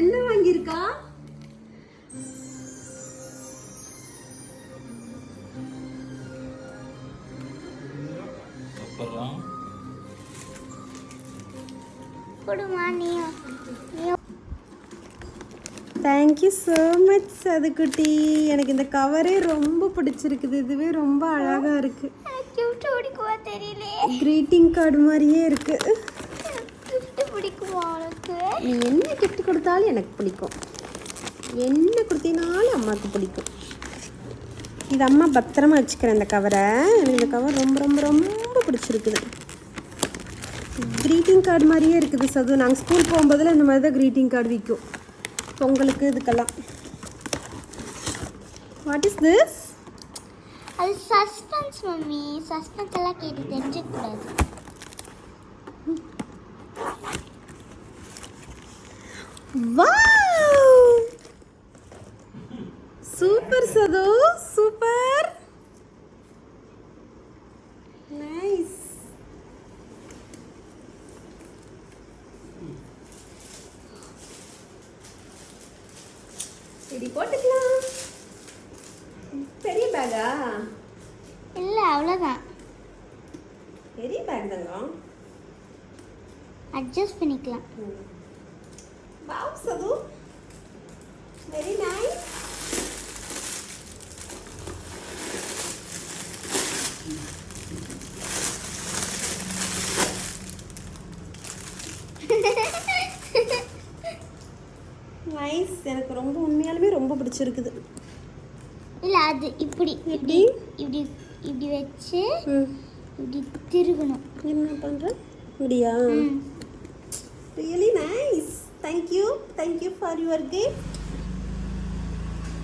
என்ன வாங்கியிருக்கா? Thank you so much சதுக்குட்டி. எனக்கு இந்த கவரே ரொம்ப பிடிச்சிருக்குது. இதுவே ரொம்ப அழகா இருக்கு. எனக்கு கிஃப்ட் பிடிக்குமா தெரியலையே. க்ரீட்டிங் கார்டு மாதிரியே இருக்கு. பிடிக்குமா உனக்கு? என்ன கொடுத்தாலும் எனக்கு பிடிக்கும். என்ன கொடுத்தினாலும் அம்மாவுக்கு பிடிக்கும். இது அம்மா பத்திரமா வச்சுக்கிறேன் இந்த கவரை எனக்கு இந்த கவர் ரொம்ப ரொம்ப ரொம்ப பிடிச்சிருக்குது. க்ரீட்டிங் கார்டு மாதிரியே இருக்குது சது. நாங்கள் ஸ்கூல் போகும்போதில் இந்த மாதிரி தான் க்ரீட்டிங் கார்டு விற்கும் பொங்கலுக்கு இதுக்கெல்லாம். வாட் இஸ் திஸ் அது சஸ்பென்ஸ் மம்மி. சஸ்பென்ஸ் எல்லாம் கேட்டு தெரிஞ்சுக்கூடாது சூப்பர் சது சூப்பர் நைஸ் இப்படி போட்டுக்கலாம். பெரிய பேக்கா இல்லை அவ்வளோதான் பெரிய பேக் தாங்க. அட்ஜஸ்ட் பண்ணிக்கலாம். வாவ் சது வெரி நைஸ் நைஸ் எனக்கு ரொம்ப உண்மையாலுமே ரொம்ப பிடிச்சிருக்குது. இல்லை அது இப்படி இப்படி இப்படி? இப்படி வச்சு இப்படி திருகணும். என்ன பண்ணுற முடியா really nice thank you thank you for your gift